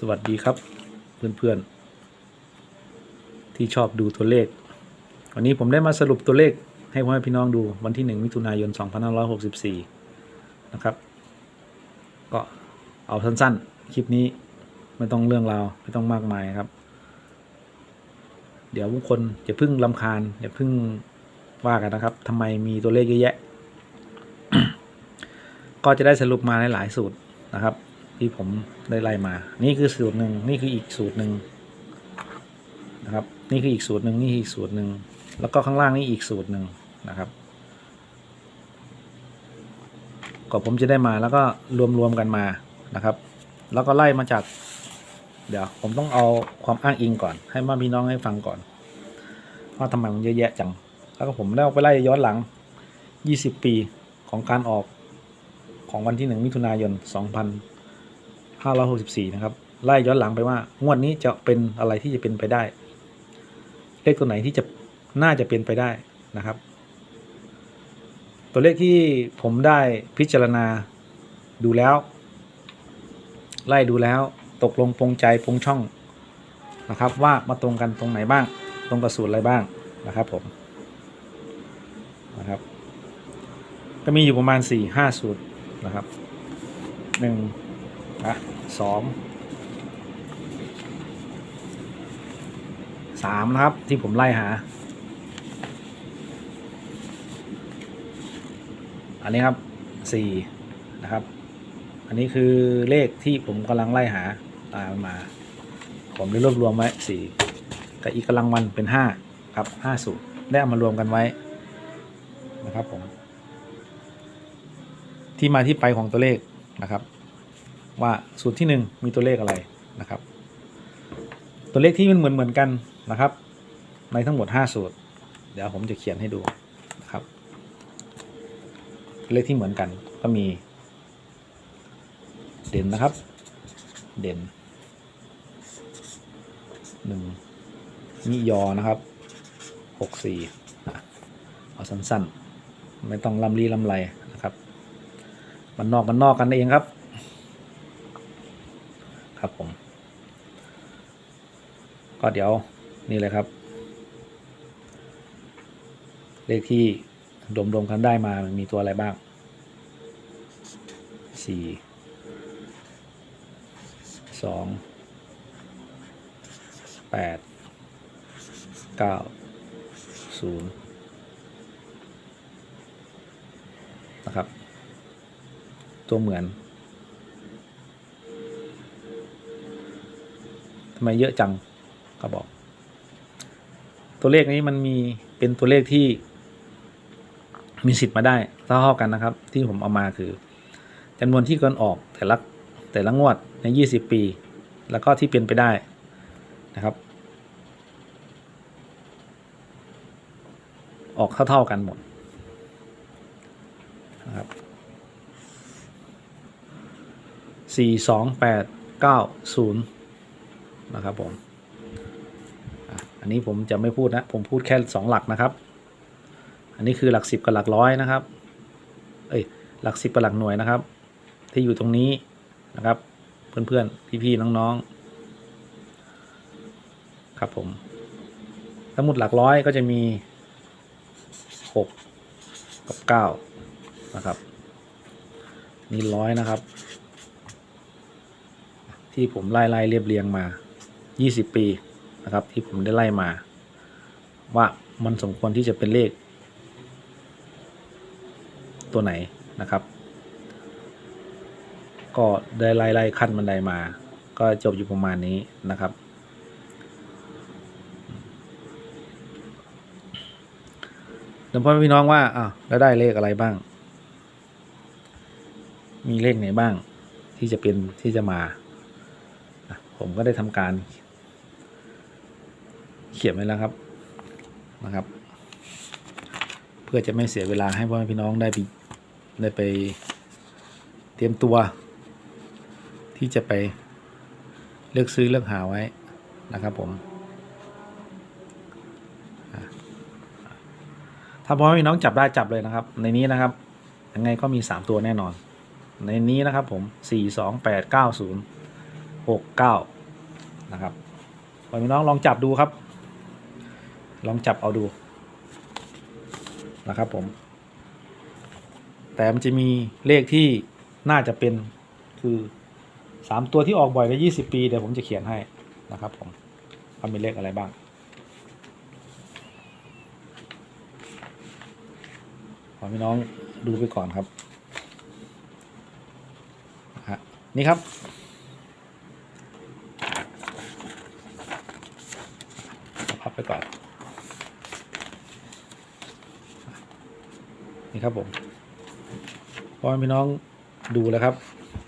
สวัสดีครับ เพื่อนๆ ที่ชอบดูตัวเลข วันนี้ผมได้มาสรุปตัวเลขให้พ่อแม่พี่น้องดูวันที่ 1 มิถุนายน 2564 นะครับ ก็เอาสั้นๆ คลิปนี้ไม่ต้องเรื่องราวไม่ต้องมากมายครับ เดี๋ยวบุคคลอย่าพึ่งลำคาญอย่าพึ่งว่ากันนะครับทำไมมีตัวเลขเยอะแยะ ก็จะได้สรุปมาหลายๆสูตร ที่ผมได้ไล่มา นี่คือสูตรหนึ่งนี่คืออีกสูตรหนึ่งนะครับ นี่คืออีกสูตรหนึ่งนี่อีกสูตรหนึ่งแล้วก็ข้างล่างนี่อีกสูตรหนึ่งนะครับก็ผมจะได้มาแล้วก็รวมๆกันมานะครับ แล้วก็ไล่มาจาก เดี๋ยวผมต้องเอาความอ้างอิงก่อน ให้มาพี่น้องให้ฟังก่อนว่าทำไมมันเยอะแยะจัง แล้วก็ผมได้เอาไปไล่ย้อนหลัง 20 ปีของการออกของวันที่ 1 มิถุนายน 2564 นะครับ ไล่ย้อนหลังไปว่า งวดนี้จะเป็นอะไรที่จะเป็นไปได้ เลขตัวไหนที่จะน่าจะเป็นไปได้นะครับ ตัวเลขที่ผมได้พิจารณาดูแล้ว ไล่ดูแล้วตกลงปรงใจปรงช่องนะครับ ว่ามาตรงกันตรงไหนบ้าง ตรงกับสูตรอะไรบ้างนะครับผมนะครับก็มีอยู่ประมาณ4 5สูตรนะครับ1อะ สองสามนะครับที่ผมไล่หา อันนี้ครับสี่นะครับ อันนี้คือเลขที่ผมกำลังไล่หาตามมา ผมได้รวบรวมไว้สี่กับอีกกำลังวันเป็นห้าครับห้าสูตรได้เอามารวมกันไว้นะครับผมที่มาที่ไปของตัวเลขนะครับ ว่าสูตรที่หนึ่งมีตัวเลขอะไรนะครับ ตัวเลขที่มันเหมือนเหมือนกันนะครับ ในทั้งหมด 5 สูตร เดี๋ยวผมจะเขียนให้ดูนะครับ เลขที่เหมือนกันก็มี เด่นนะครับ เด่นหนึ่งนิยอนะครับหกสี่เอาสั้นๆ ไม่ต้องลำลีลำไรนะครับ มันนอกมันนอกกันเองครับ ครับผม ก็เดี๋ยวนี่เลยครับ เลขที่รวมรวมๆกันได้มามันมีตัวอะไรบ้างสี่สองแปดเก้าศูนย์นะครับ ตัวเหมือน ทำไมเยอะจังก็บอก ตัวเลขนี้มันมีเป็นตัวเลขที่ มีสิทธิ์มาได้เท่าๆกันนะครับ ที่ผมเอามาคือจำนวนที่เกินออกแต่ละแต่ละงวดใน 20 ปี แล้วก็ที่เป็นไปได้นะครับ ออกเท่าๆกันหมดนะครับสี่สองแปดเก้าศู นะครับผมอันนี้ผมจะไม่พูดนะ ผมพูดแค่สองหลักนะครับ อันนี้คือหลักสิบกับหลักร้อยนะครับ เอ้ยหลักสิบกับหลักหน่วยนะครับ ที่อยู่ตรงนี้นะครับ เพื่อนๆ พี่ๆ น้องๆ ครับผมสมุดหลักร้อยก็จะมีหกกับเก้านะครับนี่ร้อยนะครับ ที่ผมไล่ไล่เรียบเรียงมา 20 ปีนะครับที่ผมได้ไล่มา ว่ามันสมควรที่จะเป็นเลข ตัวไหนนะครับ ก็ได้ไล่ไล่ขั้นบันไดมา ก็จบอยู่ประมาณนี้นะครับ เดี๋ยวพ่อพี่น้องว่าอ้าวแล้วได้เลขอะไรบ้าง มีเลขไหนบ้างที่จะเป็นที่จะมา ผมก็ได้ทำการ เขียนไว้แล้วครับนะครับ เพื่อจะไม่เสียเวลาให้พ่อแม่พี่น้องได้ไปได้ไปเตรียมตัว ที่จะไปเลือกซื้อเลือกหาไว้นะครับผมถ้าพ่อแม่พี่น้องจับได้จับเลยนะครับ ในนี้นะครับยังไงก็มีสามตัวแน่นอน ในนี้นะครับผมสี่สองแปดเก้าศูนย์หกเก้านะครับพ่อพี่น้องลองจับดูครับ ลองจับเอาดูนะครับผม แต่มันจะมีเลขที่น่าจะเป็นคือสามตัวที่ออกบ่อยในยี่สิบปีเดี๋ยวผมจะเขียนให้นะครับผมว่ามีเลขอะไรบ้าง ขอพี่น้องดูไปก่อนครับนี่ครับ พับไปก่อน นี่ครับผมพอพี่น้องดูแล้วครับ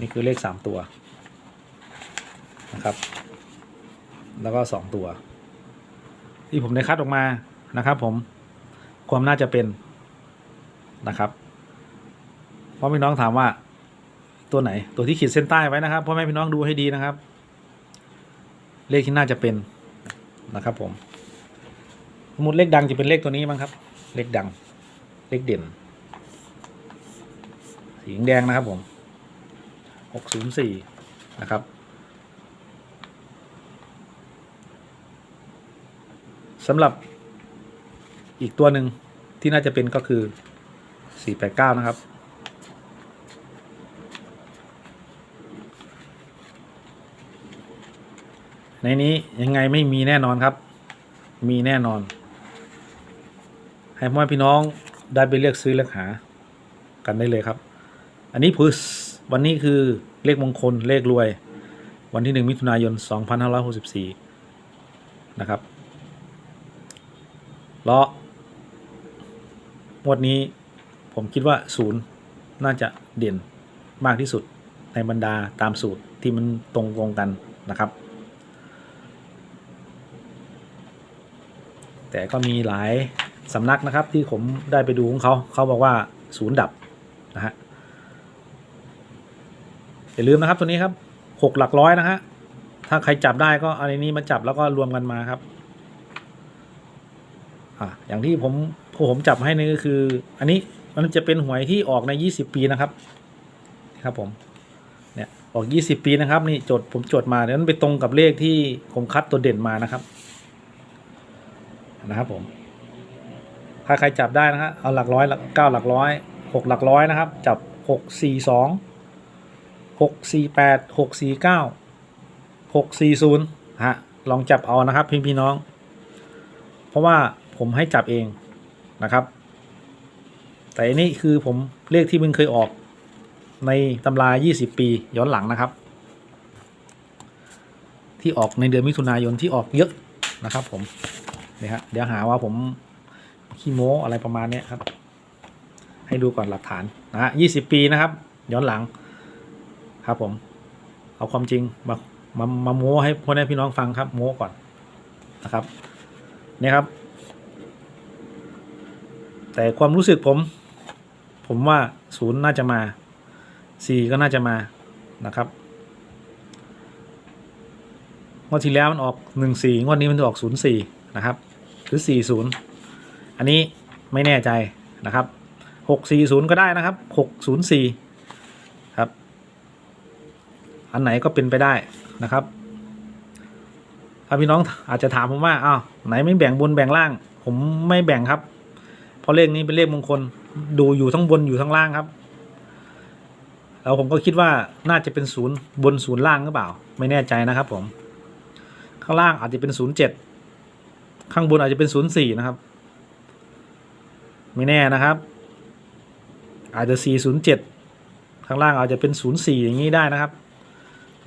นี่คือเลขสามตัวนะครับ แล้วก็สองตัว ที่ผมได้คัดออกมานะครับผมความน่าจะเป็นนะครับเพราะพี่น้องถามว่าตัวไหน ตัวที่ขีดเส้นใต้ไว้นะครับพ่อแม่พี่น้องดูให้ดีนะครับ เลขที่น่าจะเป็นนะครับ ผมสมมติเลขดังจะเป็นเลขตัวนี้มั้งครับ เลขดัง เลขเด่น สีแดงนะครับผมหกศูนย์สี่นะครับ สำหรับอีกตัวหนึ่งที่น่าจะเป็นก็คือสี่แปดเก้านะครับ ในนี้ยังไงไม่มีแน่นอนครับ มีแน่นอน ให้พ่อพี่น้องได้ไปเลือกซื้อเลือกหากันได้เลยครับ อันนี้คือวันนี้คือเลขมงคลเลขรวย วันที่หนึ่งมิถุนายน 2564 นะครับแล้วงวดนี้ผมคิดว่าศูนย์น่าจะเด่นมากที่สุดในบรรดาตามสูตรที่มันตรงตรงกันนะครับ แต่ก็มีหลายสำนักนะครับที่ผมได้ไปดูของเขาเขาบอกว่าศูนย์ดับนะฮะ อย่าลืมนะครับตัวนี้ครับหกหลักร้อยนะฮะถ้าใครจับได้ก็เอาในนี้มาจับแล้วก็รวมกันมาครับอะอย่างที่ผมผมจับให้นี่ก็คือ อันนี้มันจะเป็นหวยที่ออกในยี่สิบปีนะครับ ครับผมเนี่ยออกยี่สิบปีนะครับ นี่จดผมจดมาเดี๋ยวนั้นไปตรงกับเลขที่ผมคัดตัวเด่นมานะครับ นะครับผมถ้าใครจับได้นะฮะเอาหลักร้อยเก้าหลักร้อยหกหลักร้อยนะครับ จับหกสี่สอง หกสี่แปดหกสี่เก้าหกสี่ศูนย์ฮะ ลองจับเอานะครับพี่พี่น้อง เพราะว่าผมให้จับเองนะครับ แต่อันนี้คือผมเลขที่มึงเคยออกในตำรา 20 ปีย้อนหลังนะครับ ที่ออกในเดือนมิถุนายนที่ออกเยอะนะครับ ผมนี่ฮะเดี๋ยวหาว่าผมขี้โม้อะไรประมาณนี้ครับ ให้ดูก่อนหลักฐานนะฮะยี่สิบปีนะครับ ย้อนหลัง ครับผม เอาความจริงมามามาโม้ให้พ่อแม่พี่น้องฟังครับ โม้ก่อนนะครับนี่ครับ แต่ความรู้สึกผม ผมว่าศูนย์น่าจะมาสี่ก็น่าจะมานะครับงวดที่แล้วมันออกหนึ่งสี่งวดนี้มันจะออกศูนย์สี่นะครับ หรือสี่ศูนย์อันนี้ไม่แน่ใจนะครับหกสี่ศูนย์ก็ได้นะครับหกศูนย์สี่ อันไหนก็เป็นไปได้นะครับถ้าพี่น้องอาจจะถามผมว่าอ้าวไหนไม่แบ่งบนแบ่งล่าง ผมไม่แบ่งครับ เพราะเลขนี้เป็นเลขมงคลดูอยู่ทั้งบนอยู่ทั้งล่างครับ แล้วผมก็คิดว่าน่าจะเป็นศูนย์บนศูนย์ล่างหรือเปล่า ไม่แน่ใจนะครับผมข้างล่างอาจจะเป็นศูนย์เจ็ดข้างบนอาจจะเป็นศูนย์สี่นะครับ ไม่แน่นะครับ อาจจะสี่ศูนย์เจ็ดข้างล่างอาจจะเป็นศูนย์สี่อย่างนี้ได้นะครับ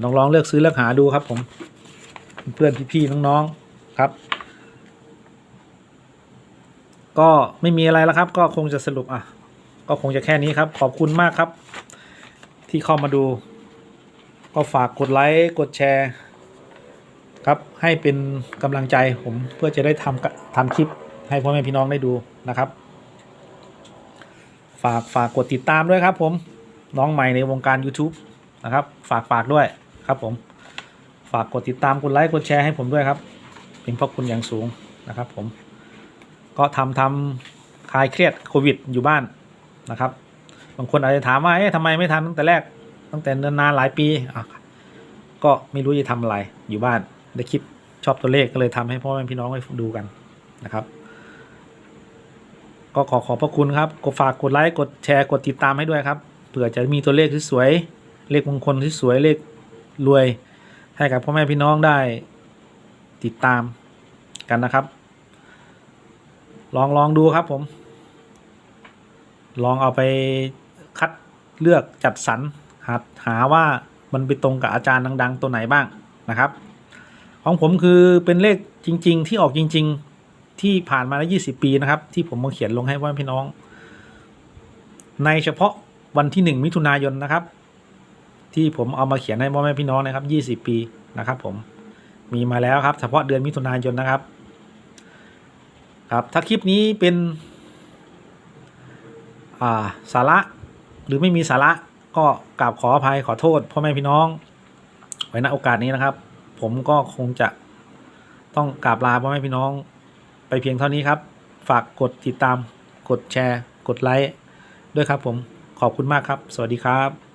ลองลองเลือกซื้อเลือกหาดูครับ ผม เพื่อนพี่ๆน้องๆครับ ก็ไม่มีอะไรแล้วครับ ก็คงจะสรุปอะ ก็คงจะแค่นี้ครับ ขอบคุณมากครับ ที่เข้ามาดู ก็ฝากกดไลค์กดแชร์ครับให้เป็นกำลังใจผมเพื่อจะได้ทำกะทำคลิปให้พ่อแม่พี่น้องได้ดูนะครับ ฝากฝากกดติดตามด้วยครับ ผมน้องใหม่ในวงการ YouTube นะครับ ฝากฝากด้วย ครับผมฝากกดติดตามกดไลค์กดแชร์ให้ผมด้วยครับเป็นพระคุณอย่างสูงนะครับผมก็ทำทำคลายเครียดโควิดอยู่บ้านนะครับบางคนอาจจะถามว่าเอ๊ะทำไมไม่ทำตั้งแต่แรกตั้งแต่เนิ่นนานหลายปีอะก็ไม่รู้จะทำอะไรอยู่บ้านได้คลิปชอบตัวเลขก็เลยทำให้พ่อแม่พี่น้องได้ดูกันนะครับ ก็ขอขอบพระคุณครับกดฝากกดไลค์กดแชร์กดติดตามให้ด้วยครับเผื่อจะมีตัวเลขที่สวยเลขมงคลที่สวยเลข รวยให้กับพ่อแม่พี่น้องได้ติดตามกันนะครับ ลองลองดูครับผม ลองเอาไปคัดเลือกจัดสรรหาหาว่ามันไปตรงกับอาจารย์ดัง ๆ ตัวไหนบ้างนะครับ ของผมคือเป็นเลขจริง ๆ ที่ออกจริง ๆที่ผ่านมาแล้ว20 ปีนะครับ ที่ผมมาเขียนลงให้ว่าพี่น้อง ในเฉพาะวันที่ 1 มิถุนายนนะครับ ที่ผมเอามาเขียนให้พ่อแม่พี่น้องนะครับ 20 ปีนะครับ ผมมีมาแล้วครับ เฉพาะเดือนมิถุนายนนะครับ ครับ ถ้าคลิปนี้เป็นาสาระหรือไม่มีสาระก็กราบขออภัยขอโทษพ่อแม่พี่น้อง ไว้ณโอกาสนี้นะครับ ผมก็คงจะต้องกราบลาพ่อแม่พี่น้อง ไปเพียงเท่านี้ครับ ฝากกดติดตาม กดแชร์ กดไลค์ด้วยครับผมขอบคุณมากครับ สวัสดีครับ